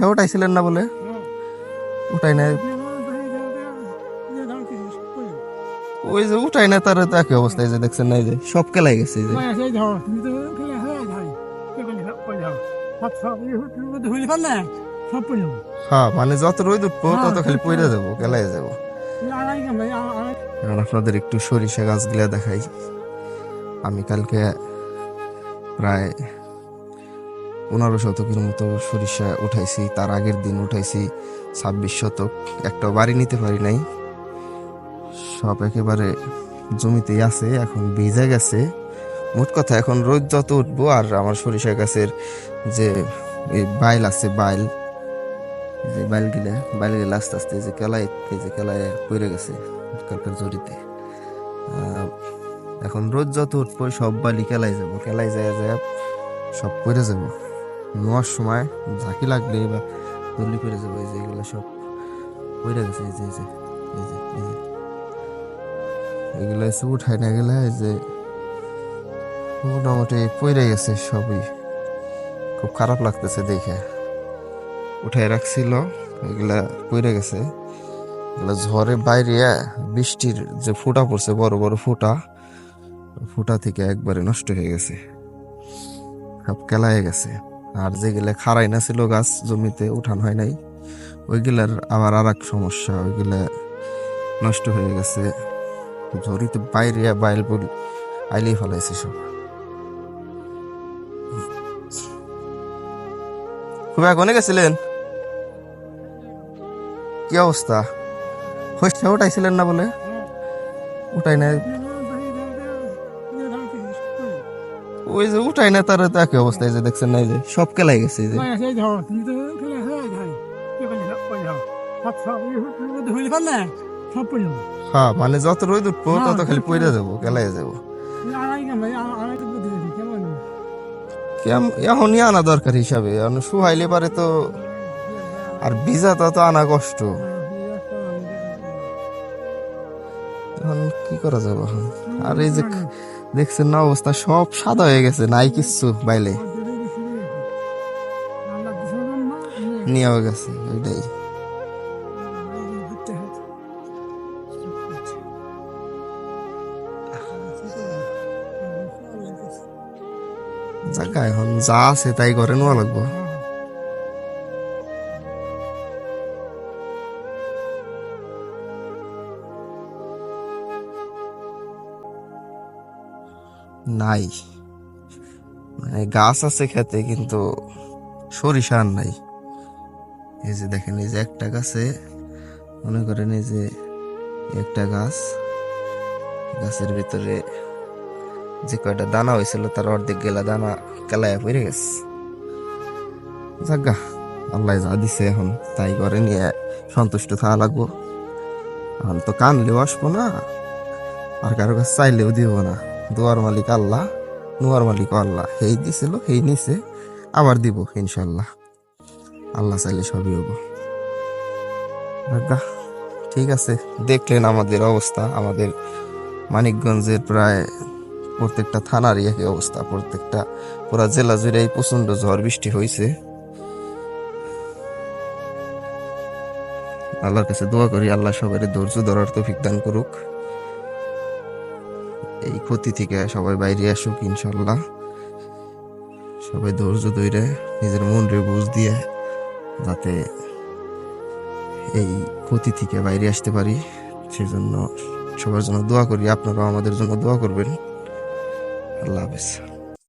হইসা উঠাইছিলেন না বলে? উঠাই নাই। ওই যে উঠাই না তার তো একই অবস্থায় যে দেখছেন না এই যে সব কেলাই গেছে যে। হ্যাঁ মানে যত রোদ উঠবো তত খালি পইরা যাব কেলাই যাব। এখন আপনাদের একটু সরিষা গাছগুলা দেখাই। আমি কালকে প্রায় পনেরো শতকের মতো সরিষা উঠাইছি, তার আগের দিন উঠাইছি, ছাব্বিশ শতক। একটা বাড়ি নিতে পারি নাই। সব একেবারে জমিতেই আছে, এখন ভিজে গেছে। মোট কথা, এখন রোদ যত উঠবো, আর আমার সরিষা গাছের যে বাইল আছে, বাইল যে বাইল গিলা বাইল গিলা আস্তে আস্তে যে কেলাই যে কেলায় পড়ে গেছে কালকার জড়িতে। এখন রোদ যত উঠবো, সব বালি কেলাই যাব কেলাই যায় যায় সব পড়ে যাব। নোয়ার সময় ঝাঁকি লাগলে বা দলি পড়ে যাব, এই যে এগুলো সব পড়ে গেছে, এই যে এই যে এই যে এই যে। এগুলো এসে উঠায় না গেলে এই যে মোটামুটি পড়ে গেছে সবই। খুব খারাপ লাগতেছে দেখে। উঠায় রাখছিল, এগুলা পড়ে গেছে। এগুলা ঝড়ে বাইরে বৃষ্টির যে ফুটা পড়ছে, বড় বড় ফুটা ফুটা থেকে একবারে নষ্ট হয়ে গেছে। সব কেলায় গেছে। আর যেগুলা খাড়াই না ছিল, গাছ জমিতে উঠান হয় নাই। ওইগুলার আবার আর এক সমস্যা ওইগুলা নষ্ট হয়ে গেছে। ঝড়িতে বাইরে বাইল বুল আইলেই ফেলাইছে সব। খুব গেছিলেন? কি অবস্থা? হইসা উঠাইছিলেন না বলে? উঠাই না ওই যে উঠাই না তার একই অবস্থা এই যে দেখছেন না যে সব কেলাই গেছে যে। হ্যাঁ মানে যত রোদ উঠবো তত খালি পইরা যাব কেলাই যাব। এখনই আনা দরকার হিসাবে শুহাইলে পারে তো আর ভিজা তো তো আনা কষ্ট। এখন কি করা যাবে আর এই যে দেখছেন না, অবস্থা সব সাদা হয়ে গেছে, নাই কিচ্ছু বাইলে নিয়ে গেছে ওইটাই জায়গা এখন যা আছে তাই করে নেওয়া লাগবো। নাই। মানে গাছ আছে খেতে, কিন্তু সরিষা আর নাই। এই যে দেখেন, এই যে একটা গাছে, মনে করেন এই যে একটা গাছ, গাছের ভিতরে যে কয়টা দানা হয়েছিল, তার অর্ধেক গেলা দানা কেলায় পড়ে গেছে। যাগা, আল্লাহ যা দিছে এখন, তাই করে নিয়ে সন্তুষ্ট থাকা লাগবো। এখন তো কানলেও আসব না, আর কারও কাছে চাইলেও দিব না। দুয়ার মালিক আল্লাহ, নুয়ার মালিক আল্লাহ। হেই দিছিল, হেই নিছে, আবার দিব ইনশাল্লাহ আল্লাহ চাইলে সবই হব। ঠিক আছে, দেখলেন আমাদের অবস্থা। আমাদের মানিকগঞ্জের প্রায় প্রত্যেকটা থানারই একই অবস্থা। প্রত্যেকটা, পুরা জেলা জুড়েই প্রচণ্ড ঝড় বৃষ্টি হয়েছে আল্লাহর কাছে দোয়া করি, আল্লাহ সবাই ধৈর্য ধরার তৌফিক দান করুক। ক্ষতি থেকে সবাই বাইরে আসুক, ইনশাল্লাহ। সবাই ধৈর্য ধৈরে নিজের মনরে বুঝ দিয়ে যাতে এই ক্ষতি থেকে বাইরে আসতে পারি। সেজন্য সবার জন্য দোয়া করি, আপনারাও আমাদের জন্য দোয়া করবেন। আল্লাহ হাফেজ।